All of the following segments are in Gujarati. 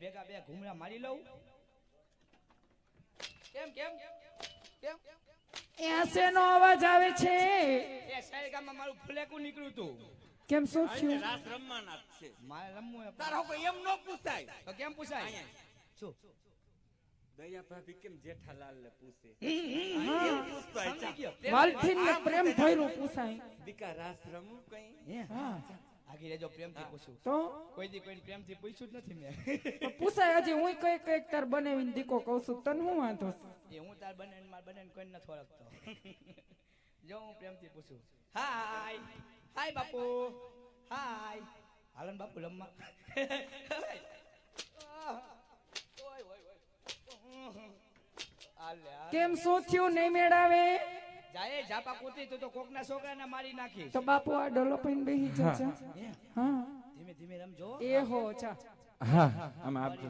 ભેગા બે ઘૂમરા મારી લઉં. કેમ કેમ? કેમ? એસેનો અવાજ આવે છે. એ સાઈ મારું ફુલેકું નીકળ્યું તું. કેમ શું થયું? રાસ રમવાના છે. મારે રમવું. તારા કોઈ એમ ન પૂછાય. તો કેમ પૂછાય. શું? દયા ભાભી કેમ જેઠાલાલ ને પૂછે પૂછતો ને પ્રેમ ભર્યું પૂછાય. દીકા રાસ રમું કઈ? હા. આગી રેજો પ્રેમથી પૂછું. તો? કોઈ દી કોઈ પ્રેમથી પૂછ્યું જ નથી મેં. પૂછાય હજી હું કઈ કઈ તાર બનાવીને દીકો કહું છું તને હું વાંધો? એ હું તાર બને માર બને કોઈ નથી ઓળખતો. જો હું પ્રેમથી પૂછું. હાય હાય બાપુ હાય. હાલન બાપુ આલે. કેમ શું થયું નહીં મેળાવે? જાય જાપા કૂતી તું તો કોકના છોકરાને મારી નાખી તો બાપુ આ ડોલો પૈન બેહી જશે. હા. ધીમે ધીમે રમજો. એ હો ચા હા આમાં આપજો.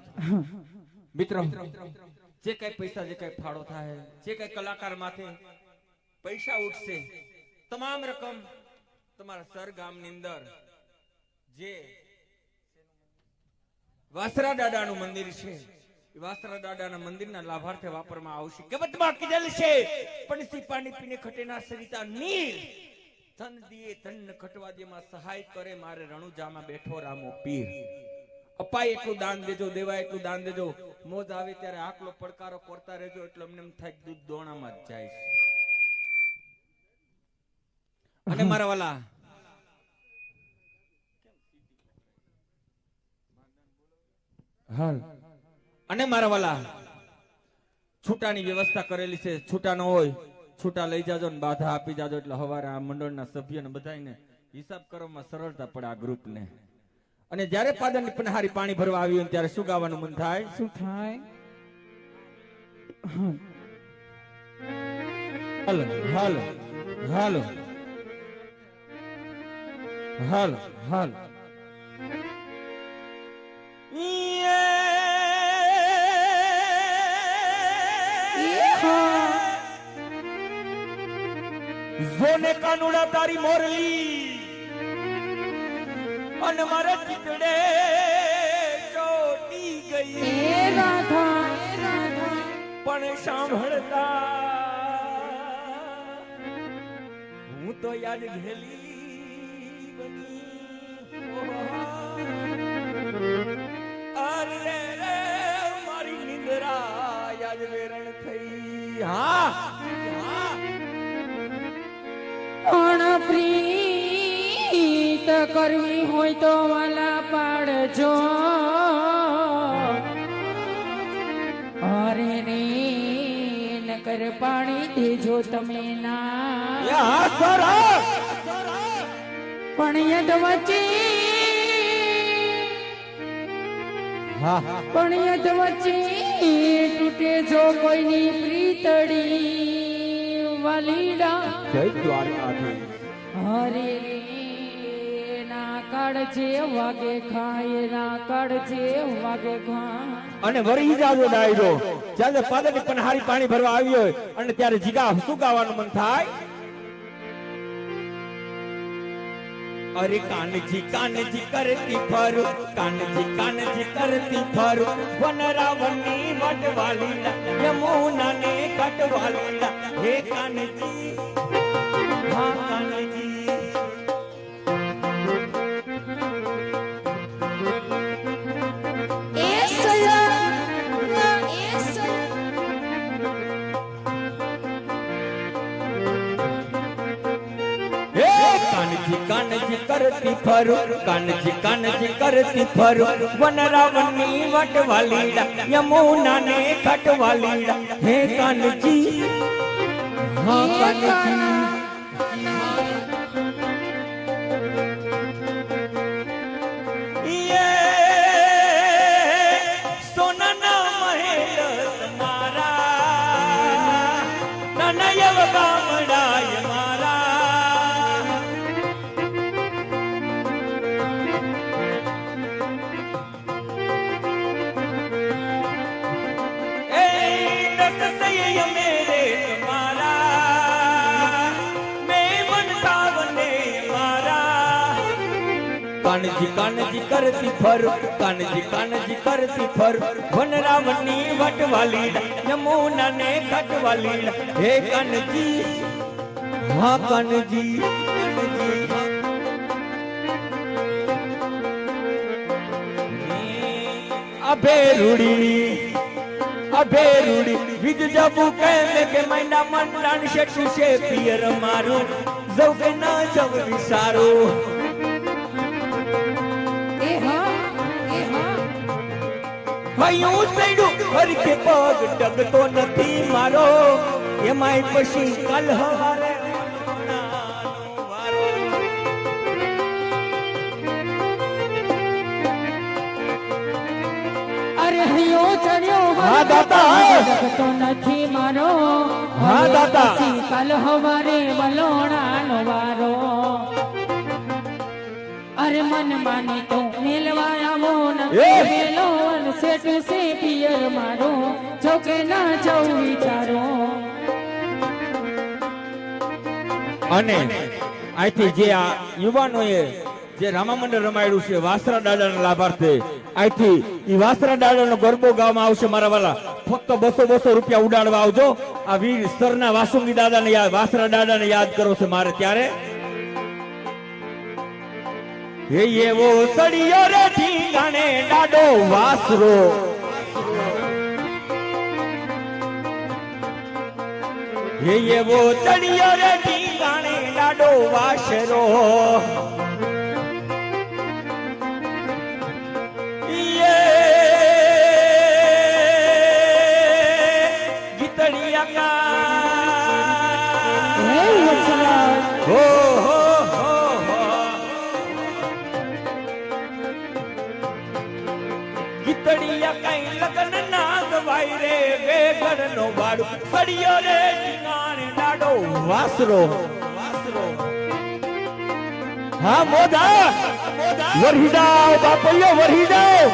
મિત્રો જે કઈ પૈસા જે કઈ ફાળો થાય જે કઈ કલાકાર માથે પૈસા ઉઠશે તમામ રકમ તમારા સર ગામની અંદર જે વાસરા દાદાનું મંદિર છે વાસરા દાદાના મંદિરના લાભાર્થે વાપરવામાં આવશે. કબતમાં કીધેલ છે પણ પાણી પીને ખટેના સરિતા નીર. તન દિયે તન ખટવા દેમાં સહાય કરે મારે રણુજામાં બેઠો રામો પીર. અપાય એટલું દાન દેજો દેવાય એટલું દાન દેજો. મોજ આવે ત્યારે આકલો પડકારો કરતા રહેજો એટલે અમને એમ થાય દૂધ દોણામાં જ જાય છે. અને મારા વાલા હાલ. અને મારા વાલા છૂટાની વ્યવસ્થા કરેલી છે છૂટા ન હોય છૂટા લઈ જાજો ને બાધા આપી જાજો. એટલે હવારે આ મંડળના સભ્યને બધાને હિસાબ કરવામાં સરળતા પડે આ ગ્રુપને. અને જ્યારે પાદરની પનહારી પાણી ભરવા આવ્યું ત્યારે શું ગાવાનું મન થાય? શું થાય? હાલો હાલો હાલો. હાલો હાલો. જોને કાનુડા તારી મોરલી. અને મારા ચિતડે ચોટી ગઈ. એ રાધા પણ સાંભળતા હું તો યાદ ઘેલી બની. અરે રે મારી નિંદ્રા યાદ વેરણ થઈ. હા હા. કરવી હોય તો વાલા પાડજો. અરે રે નકર પાણી દેજો તમે ના. પણ યદ હા. પણ યદ વચ્ચે તૂટે જો કોઈની પ્રીતડી વાલીડા. જય દ્વારકાધીશ. હરે ના કાળજે વાગે ખાય ના કાળજે વાગે ખાય અને વરી ઇજાજો ડાયરો. જ્યારે પાદરની પનહારી પાણી ભરવા આવ્યો હોય અને ત્યારે જીગા શું મન થાય. અરે કાનજી કાનજી કરતી ફર, કાનજી કાનજી કરતી ફર. વનરાવની વટવાલી યમુના ને કટવાલી હે કાનજી, હા કાનજી. કાનજી કાનજી કરતી ફર, કાનજી કાનજી કરતી ફર. વનરાવની વટવાલી યમુના ને કટવાલી હે કાનજી, હા કાનજી. યે કરતી ફર, કાનજી કાનજી કરતી ફર. વનરાવની વટવાલી યમુના ને કટવાલી હે કાનજી, હા કાનજી. અભે રૂડી અભે રૂડી વિજ જબુ કહે કે મૈના મંડાણ શેઠું છે પિયર મારું. જવ કે ના જવ વિસારું. ભયું સૈડું પગ ડગતો નથી મારો. એમાંય પછી કલ હવારે અરે હૈયો ચડ્યો હા, દાતા. તો નથી મારો. હા, દાતા. કાલ હવારે વલોણાનો વારો. અરે મન માની તો મેલવા આવો! મેલો સેટ સે પિયર મારો. જો કે ના જવું વિચારો. અને અહીંથી જે આ યુવાનોએ જે રામા મંડળ રમાયેલું છે વાસરા દાદાના લાભાર્થે અહીંથી એ વાસરા દાદાનો ગરબો ગાવામાં આવશે મારા વાલા. ફક્ત બસો બસો રૂપિયા ઉડાડવા આવજો. આ વીર સ્તરના વાસુંગી દાદાને યાદ વાસરા દાદાને યાદ કરો છે મારે ત્યારે. હે એવો સળિયો રે ઠીંગાણે ડાડો વાસરો. હે એવો ચડિયો રે ઠીંગાણે ડાડો વાસરો. નો બાડુ સડિયો રે ટીંગાણે ડાડો વાસરો. વાસરો હા, મોદા. વરહી જાઓ બાપૈયો વરહી જાઓ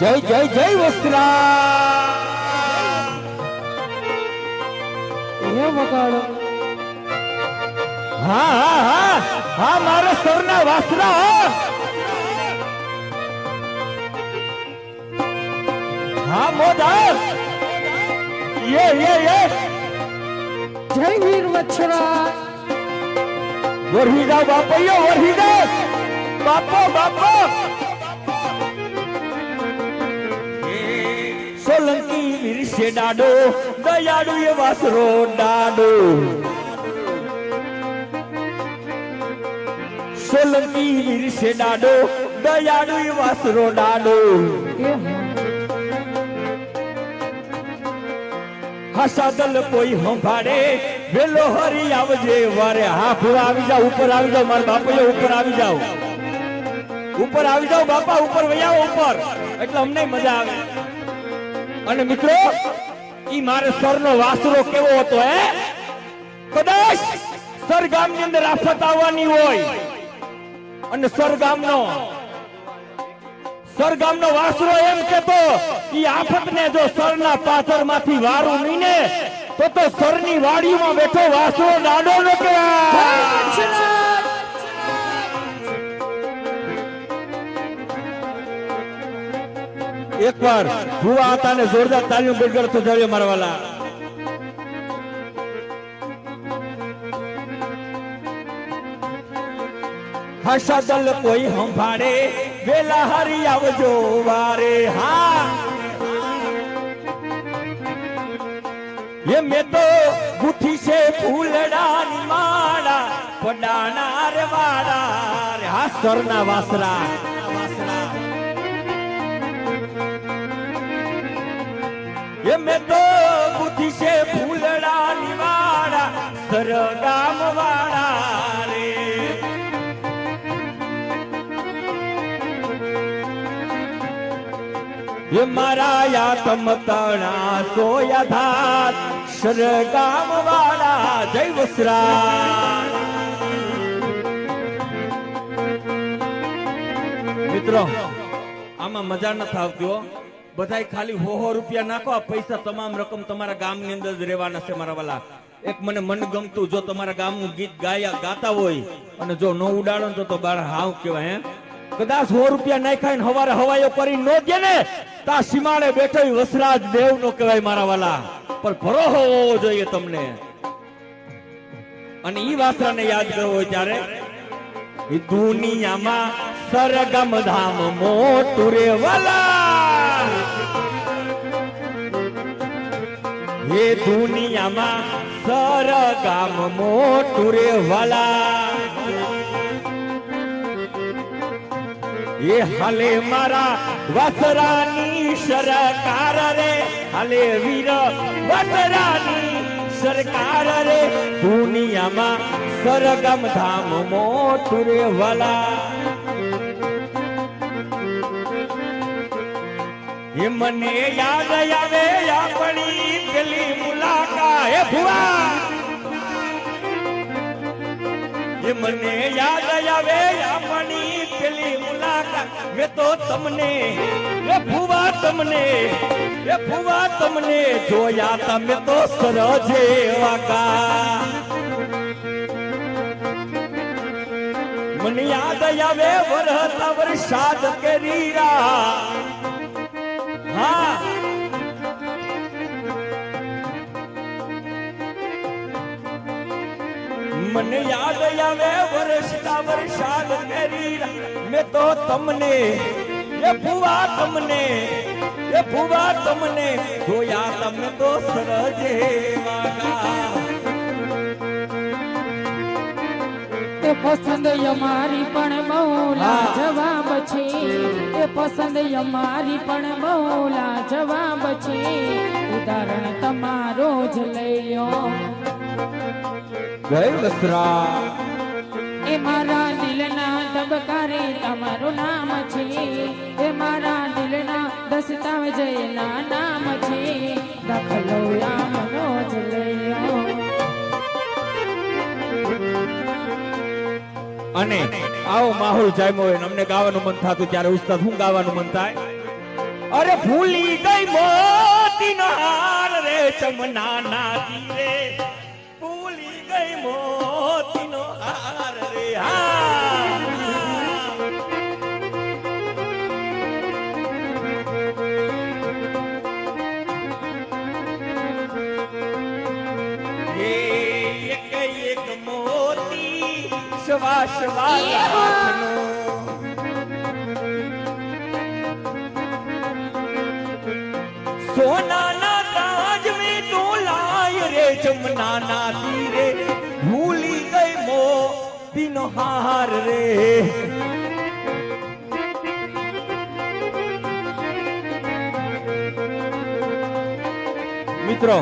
જય જય જય વસ્ત્રા એ વગાડો. હા હા હા હા મારા સરના વાસરા હા. હા મોદા યે યે યે જય વીર વત્સરાજ વરહી જાઓ બાપૈયો વરહી જાઓ બાપો બાપો. વીરશે ડાડો, દયાળુ એ વાસરો ડાડો. સોલંકી વીરશે ડાડો, દયાળુ એ વાસરો ડાડો. હસાદલ કોઈ હંભાડે વેલો હરી આવજે, વારે હા ભૂવા આવી જાઓ, ઉપર આવી જાઓ, મારા બાપુએ ઉપર આવી જાઓ. ઉપર આવી જાઓ, બાપા, ઉપર વૈયા, ઉપર. એટલે અમને મજા આવે. અને મિત્રો, ઈ મારે સરનો વાસરો કેવો હતો, હે? કદાચ સર ગામની અંદર આફત આવવાની હોય. અને સર ગામનો સરગામનો વાસરો એમ કેતો ઈ આફતને જો સરના પાથરમાંથી વારું નહીં ને, તો તો સરની વાડીમાં બેઠો વાસરો ડાડો ન કહેવાય. એકવાર ભુવા હતા ને જોરદાર તાલીઓ ગડગડ તો જાવ્યો મારા વાલા હસદલ કોઈ સંભાળે વેલા હરી આવજો વારે, હા. એ મેં તો ગુઠી છે ફૂલડાની માળા પડાના રે વાળા હા, સરના વાસરા. એ મેં તો બુદ્ધિ છે ફૂલડા વાળા સરગામ વાળા રે. એ મારા યાતમ તણા સોયા ધાત, સરગામ વાળા જય વસરા મિત્રો, આમાં મજા નથી આવતી હો બધાય ખાલી હો હો રૂપિયા નાખો, પૈસા તમામ રકમ તમારા ગામની અંદર જ રહેવાના છે મારા વાલા. એક મને મન ગમતું જો તમારા ગામનું ગીત ગાયા, ગાતા હોય, અને જો ન ઉડાડો તો તો બાળ હાવ કહેવાય કદાચ સો રૂપિયા નાખાય હવારે હવાયો કરી નો દે ને, તા સીમાડે બેઠો વસરાજ દેવ નો કહેવાય મારા વાલા. પણ ભરો હોવો જોઈએ તમને. અને ઈ વાસરાને યાદ કરવો ત્યારે દુનિયામાં સરગમ ધામ મોટું રે વાલા. હે દુનિયામાં સરગામ મોટું રે વાલા. એ હાલે મારા વસરાની સરકાર રે. હાલે વીર વસરાની સરકાર રે. દુનિયામાં સરગમ ધામ મોટું રે વાલા. એ મને યાદ આવે આપણી પેલી મુલાકા હે ભુવા! એ મને યાદ આવે, આપણી પેલી મુલાકાત. મેં તો તમને, એ ભુવા તમને, એ ભુવા તમને જોયા તમે તો સરજે વાકા મને યાદ આવે, વરહતા વરસાદ કરીરા હા. મને યાદ આવે વર્ષતા વરસાદ કરી મે તો તમને, એ ભુવા તમને, એ ભુવા તમને જોયા તમે તો સરજે એ પસંદ અમારી પણ બહુ લાજવાબ છે. એ પસંદ અમારી પણ બહુ લાજવાબ છે. ઉદાહરણ તમારો જ લઈ લો. જય વસ્ત્રા એ મારા દિલના ધબકારે તમારું નામ છે. એ મારા દિલના દસ્તાવેજના નામ છે. દખલો આમનો જ લઈયો અને આવો માહોલ જામ્યો હોય અમને ગાવાનું મન થતું ત્યારે ઉસ્તાદ શું ગાવાનું મન થાય? અરે ભૂલી ગઈ મોતી હાર રે ચમના ના તીરે મોતી શ્વાસ વાળાનો સોનાના તાજ મેં ડોલાય રે જમનાના તીરે ભૂલી ગઈ મોતીનો હાર રે મિત્રો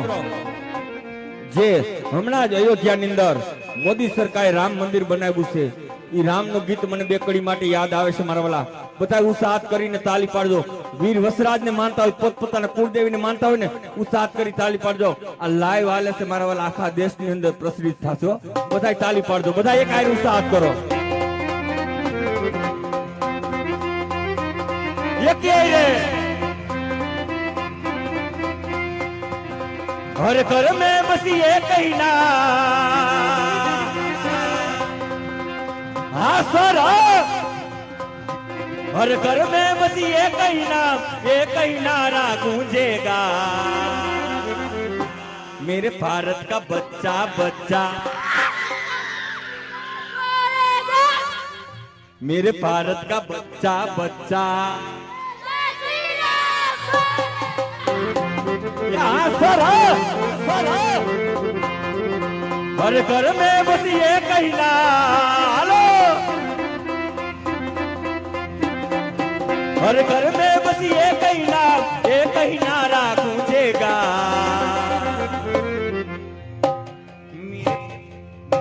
જે હમણાં જ અયોધ્યાની અંદર મોદી સરકારે રામ મંદિર બનાવ્યું છે એ રામનું ગીત મને બે કડી માટે યાદ આવે છે મારા વાલા બધા ઉત્સાહ કરીને તાલી પાડજો વીર વસરાજને માનતા હોય પોતપોતાના કુળદેવીને માનતા હોય ને ઉત્સાહ કરી તાલી પાડજો આ લાઈવ હાલે છે મારા વાલા આખા દેશની અંદર પ્રસરિત થશો બધા તાલી પાડજો બધા એક આયર ઉત્સાહ કરો એક આયરે हर घर में बस ये कहना हाँ सर हर घर में बस ये कहना ये कहना रा गूंजेगा। मेरे भारत का बच्चा बच्चा। मेरे भारत का बच्चा बच्चा। हर घर में बस ये कहना हेलो हर घर में बस ये कहना ये कहना रा गूंजेगा मेरे,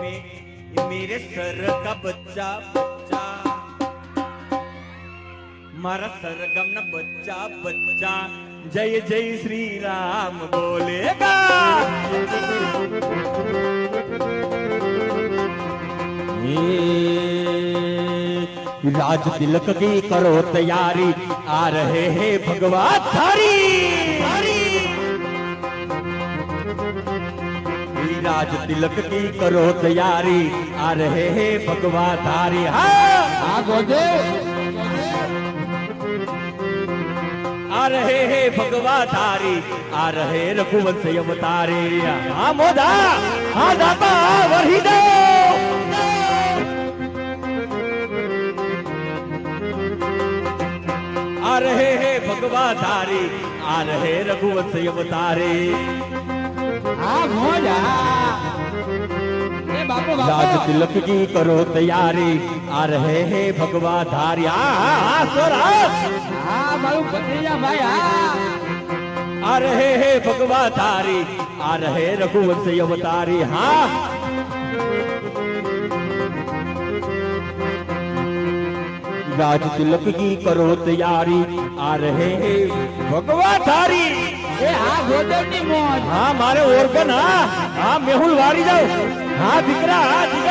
मे- मेरे सर का बच्चा बच्चा મારા સરગમના બચ્ચા બચ્ચા જય જય શ્રી રામ બોલેગા राज तिलक की करो तैयारी। आ रहे हैं भगवान थारी। राज तिलक की करो तैयारी। आ रहे हैं भगवा धारी हाँ।, हाँ आ रहे हैं भगवा धारी आ रहे रघुवंश यम तारे हाँ मोदा। हाँ दाता। हाँ, वही दे आ रहे हैं भगवा धारी आ रहे रघुवंश अवतारे लाज तिलक की करो तैयारी आ रहे हैं भगवा धारी आ रहे हैं भगवा धारी आ रहे रघुवंश अवतारी हाँ રાજ તિલક કી કરો તૈયારી આ રહે ભગવા થારી એ હા ગોદરની મોજ હા મારે ઓર્ગન હા હા મેહુલ વારી જાવ હા દીકરા હા